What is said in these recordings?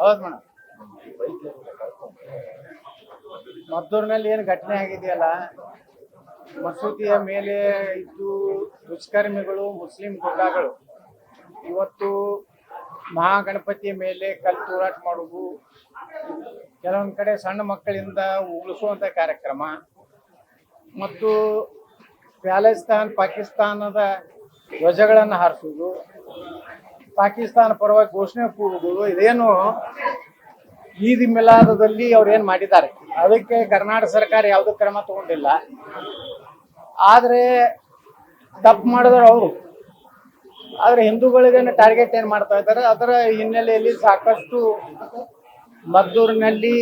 ಹೌದು ಮೇಡಮ್. ಮದ್ದೂರಿನಲ್ಲಿ ಏನು ಘಟನೆ ಆಗಿದೆಯಲ್ಲ? ಮಸೂದಿಯ ಮೇಲೆ ಇದ್ದು ದುಷ್ಕರ್ಮಿಗಳು, ಮುಸ್ಲಿಂ ಗುಂಡಾಗಳು ಇವತ್ತು ಮಹಾಗಣಪತಿಯ ಮೇಲೆ ಕಲ್ಲು ತೂರಾಟ ಮಾಡುವುದು, ಕೆಲವೊಂದು ಕಡೆ ಸಣ್ಣ ಮಕ್ಕಳಿಂದ ಉಳಿಸುವಂಥ ಕಾರ್ಯಕ್ರಮ. ಮತ್ತು ಪ್ಯಾಲೆಸ್ತಾನ್, ಪಾಕಿಸ್ತಾನದ ಧ್ವಜಗಳನ್ನು ಹಾರಿಸುವುದು. ಪಾಕಿಸ್ತಾನ ಪರವಾಗಿ ಘೋಷಣೆ ಕೂಗುವುದು, ಇದೇನು ಈದ್ ಮಿಲಾದದಲ್ಲಿ ಅವ್ರು ಏನು ಮಾಡಿದ್ದಾರೆ? ಅದಕ್ಕೆ ಕರ್ನಾಟಕ ಸರ್ಕಾರ ಯಾವುದೇ ಕ್ರಮ ತಗೊಂಡಿಲ್ಲ. ಆದರೆ ತಪ್ಪು ಮಾಡಿದ್ರು ಅವರು. ಆದರೆ ಹಿಂದೂಗಳಿಗೇನು ಟಾರ್ಗೆಟ್ ಏನು ಮಾಡ್ತಾ ಇದ್ದಾರೆ? ಅದರ ಹಿನ್ನೆಲೆಯಲ್ಲಿ ಸಾಕಷ್ಟು ಮದ್ದೂರಿನಲ್ಲಿ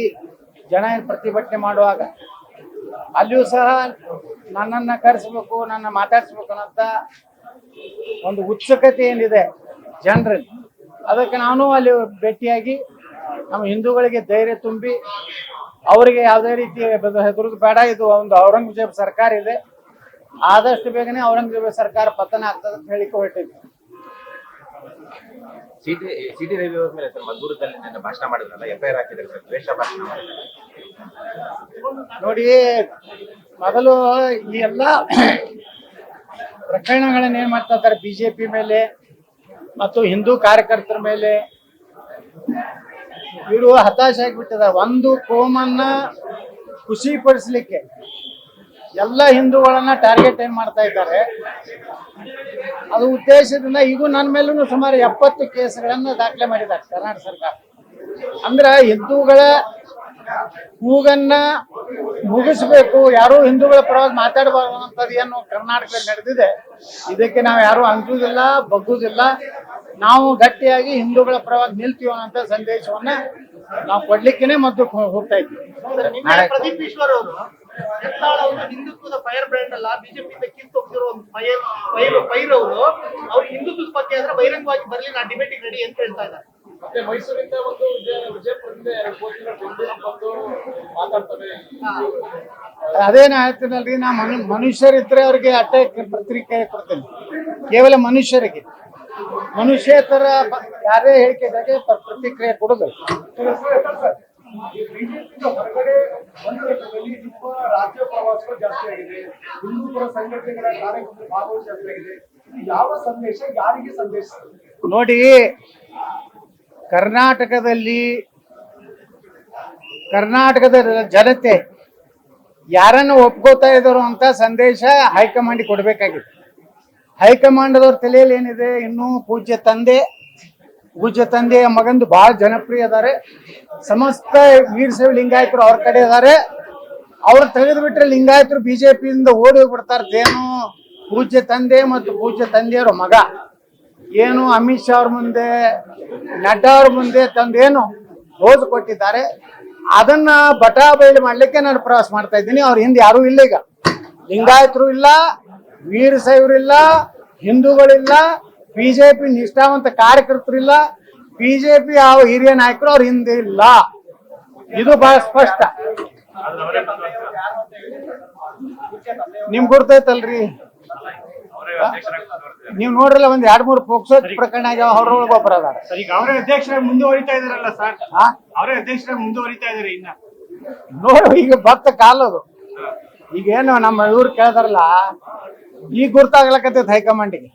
ಜನ ಪ್ರತಿಭಟನೆ ಮಾಡುವಾಗ ಅಲ್ಲಿಯೂ ಸಹ ನನ್ನನ್ನು ಕರೆಸ್ಬೇಕು, ನನ್ನ ಮಾತಾಡಿಸ್ಬೇಕು ಅನ್ನೋಂಥ ಒಂದು ಉತ್ಸುಕತೆ ಏನಿದೆ? ಜನರಲ್ಲಿ. ಅದಕ್ಕೆ ನಾನು ಅಲ್ಲಿ ಭೇಟಿಯಾಗಿ ನಮ್ಮ ಹಿಂದೂಗಳಿಗೆ ಧೈರ್ಯ ತುಂಬಿ ಅವರಿಗೆ ಯಾವುದೇ ರೀತಿ ಹೆದರುದು ಬೇಡ ಇದು ಒಂದು ಔರಂಗಜೇಬ್ ಸರ್ಕಾರ ಇದೆ. ಆದಷ್ಟು ಬೇಗನೆ ಔರಂಗಜೇಬ ಸರ್ಕಾರ ಪತನ ಆಗ್ತದೆ ಅಂತ ಹೇಳಿಕೆ ಹೊರಟಿದ್ವಿ ಸಿಟಿ ಸಿಟಿ ರವಿ ಅವ್ರ ಮೇಲೆ ಸರ್ ಮದ್ದೂರದಲ್ಲಿ ನಿನ್ನೆ ಭಾಷಣ ಮಾಡಿದ್ರಲ್ಲ ಎಫ್ ಐ ಹಾಕಿದ್ದಾರೆ ಸರ್ ದ್ವೇಷ ಭಾಷಣ ಮಾಡಿದ್ದಾರೆ. ನೋಡಿ ಮೊದಲು ಈ ಎಲ್ಲ ಪ್ರಕರಣಗಳನ್ನ ಏನ್ ಮಾಡ್ತಾ ಇದ್ದಾರೆ ಬಿಜೆಪಿ ಮೇಲೆ ಮತ್ತು ಹಿಂದೂ ಕಾರ್ಯಕರ್ತರ ಮೇಲೆ ಇವರು ಹತಾಶ ಆಗಿಬಿಟ್ಟಿದೆ. ಒಂದು ಕೋಮನ್ನ ಖುಷಿ ಪಡಿಸ್ಲಿಕ್ಕೆ ಎಲ್ಲ ಹಿಂದೂಗಳನ್ನ ಟಾರ್ಗೆಟ್ ಏನ್ ಮಾಡ್ತಾ ಇದ್ದಾರೆ? ಅದು ಉದ್ದೇಶದಿಂದ ಈಗ ನನ್ನ ಮೇಲೂ ಸುಮಾರು ಎಪ್ಪತ್ತು ಕೇಸ್ಗಳನ್ನ ದಾಖಲೆ ಮಾಡಿದ್ದಾರೆ ಕರ್ನಾಟಕ ಸರ್ಕಾರ. ಅಂದ್ರ ಹಿಂದೂಗಳ ಕೂಗನ್ನ ಮುಗಿಸ್ಬೇಕು. ಯಾರು ಹಿಂದೂಗಳ ಪರವಾಗಿ ಮಾತಾಡಬಾರ್ದು ಅನ್ನೋದು ಏನು ಕರ್ನಾಟಕದಲ್ಲಿ ನಡೆದಿದೆ. ಇದಕ್ಕೆ ನಾವು ಯಾರು ಅಂಜುವುದಿಲ್ಲ ಬಗ್ಗುದಿಲ್ಲ. ನಾವು ಗಟ್ಟಿಯಾಗಿ ಹಿಂದೂಗಳ ಪರವಾಗಿ ನಿಲ್ತೀವಿ ಅನ್ನೋ ಸಂದೇಶವನ್ನ ನಾವು ಕೊಡ್ಲಿಕ್ಕೇನೆ ಮದ್ದು ಹೋಗ್ತಾ ಇದ್ವಿ. ನಿನ್ನೆ ಪ್ರದೀಪ್ ಈಶ್ವರ್ ಅವರು ಹಿಂದುತ್ವದ ಫೈರ್ ಬ್ರ್ಯಾಂಡ್ ಅಲ್ಲ ಬಿಜೆಪಿಯಿಂದ ಫೈರ್ ಫೈರ್ ಫೈರ್ ಅವರು ಅವ್ರು ಹಿಂದುತ್ವದ ಬಗ್ಗೆ ಆದ್ರೆ ಬಹಿರಂಗವಾಗಿ ಬರ್ಲಿ ನಾ ಡಿಬೇಟಿಗೆ ರೆಡಿ ಅಂತ ಹೇಳ್ತಾ ಇದ್ದಾರೆ. ಮತ್ತೆ ಮೈಸೂರಿಂದ ಒಂದು ವಿಜಯ ವಿಜಯಪುರದಿಂದ ಬಂದು ಮಾತಾಡ್ತಾರೆ. ಅದೇನ ಹೇಳ್ತೀನಲ್ರಿ ನಾ ಮನು ಮನುಷ್ಯರಿದ್ರೆ ಅವ್ರಿಗೆ ಅಟ್ಟೆ ಪ್ರತಿಕ್ರಿಯೆ ಕೊಡ್ತೇನೆ. ಕೇವಲ ಮನುಷ್ಯರಿಗೆ. ಮನುಷ್ಯೇತರ ಯಾರೇ ಹೇಳಿಕೆ ಪ್ರ- ಪ್ರತಿಕ್ರಿಯೆ ಕೊಡುದು. ಬಿಜೆಪಿಯಿಂದ ಹೊರಗಡೆ ಬಂದಿರೋದ್ರಲ್ಲಿ ನಿಮ್ಮ ರಾಜ್ಯ ಪ್ರವಾಸಗಳು ಜಾಸ್ತಿ ಆಗಿದೆ. ಹಿಂದೂಪರ ಸಂಘಟನೆಗಳ ಕಾರ್ಯಕ್ರಮ ಭಾಗವಹಿಸಿ ಜಾಸ್ತಿ ಆಗಿದೆ. ಯಾವ ಸಂದೇಶ? ಯಾರಿಗೆ ಸಂದೇಶ? ನೋಡಿ ಕರ್ನಾಟಕದಲ್ಲಿ ಕರ್ನಾಟಕದ ಜನತೆ ಯಾರನ್ನು ಒಪ್ಕೋತಾ ಇದ್ರು ಅಂತ ಸಂದೇಶ ಹೈಕಮಾಂಡ್ ಕೊಡ್ಬೇಕಾಗಿತ್ತು ಹೈಕಮಾಂಡ್ದವ್ರ ತಲೆಯಲ್ಲಿ ಏನಿದೆ? ಇನ್ನು ಪೂಜ್ಯ ತಂದೆ, ಪೂಜ್ಯ ತಂದೆಯ ಮಗಂದು ಬಹಳ ಜನಪ್ರಿಯ ಅದಾರೆ ಸಮಸ್ತ ವೀರಶೈವ ಲಿಂಗಾಯತರು ಅವ್ರ ಕಡೆ ಇದಾರೆ. ಅವ್ರು ತೆಗೆದು ಬಿಟ್ರೆ ಲಿಂಗಾಯತರು ಬಿಜೆಪಿಯಿಂದ ಓಡಿ ಹೋಗ್ಬಿಡ್ತಾರೆ. ಏನು ಪೂಜ್ಯ ತಂದೆ ಮತ್ತು ಪೂಜ್ಯ ತಂದೆಯವರ ಮಗ. ಏನು ಅಮಿತ್ ಶಾ ಅವ್ರ ಮುಂದೆ, ನಡ್ಡಾ ಅವ್ರ ಮುಂದೆ ತಂದೇನು ಡೋಸ್ ಕೊಟ್ಟಿದ್ದಾರೆ. ಅದನ್ನ ಬಟಾ ಬಯಲು ಮಾಡ್ಲಿಕ್ಕೆ ನಾನು ಪ್ರವಾಸ ಮಾಡ್ತಾ ಇದ್ದೀನಿ. ಅವ್ರ ಹಿಂದೆ ಯಾರು ಇಲ್ಲ ಈಗ. ಲಿಂಗಾಯತರು ಇಲ್ಲ ವೀರಶೈವರು ಇಲ್ಲ, ಹಿಂದೂಗಳಿಲ್ಲ, ಬಿಜೆಪಿ ನಿಷ್ಠಾವಂತ ಕಾರ್ಯಕರ್ತರು ಇಲ್ಲ, ಬಿಜೆಪಿ ಯಾವ ಹಿರಿಯ ನಾಯಕರು ಅವ್ರ ಹಿಂದೆ ಇಲ್ಲ. ಇದು ಬಹಳ ಸ್ಪಷ್ಟ. ನಿಮ್ ಗುರ್ತೈತಲ್ರಿ? ನೀವು ನೋಡ್ರಲ್ಲ ಒಂದ್ ಎರಡ್ ಮೂರು ಪೋಕ್ಸೋ ಪ್ರಕರಣ ಆಗ್ಯಾವ ಅವ್ರೊಳಗೆ ಒಬ್ಬರ ಅದಾರ. ಸರ್ ಈಗ ಅವರೇ ಅಧ್ಯಕ್ಷರ ಮುಂದುವರಿತಾ ಇದಾರಲ್ಲ ಸರ್? ಅವರೇ ಅಧ್ಯಕ್ಷರ ಮುಂದುವರಿತಾ ಇದಾರೆ ಇನ್ನ. ನೋಡು ಈಗ ಭತ್ತ ಕಾಲದು. ಈಗೇನು ನಮ್ಮ ಇವ್ರು ಕೇಳ್ತಾರಲ್ಲ ಈಗ ಗುರ್ತಾಗ್ಲಕತ್ತೈತೆ ಹೈಕಮಾಂಡಿಗೆ.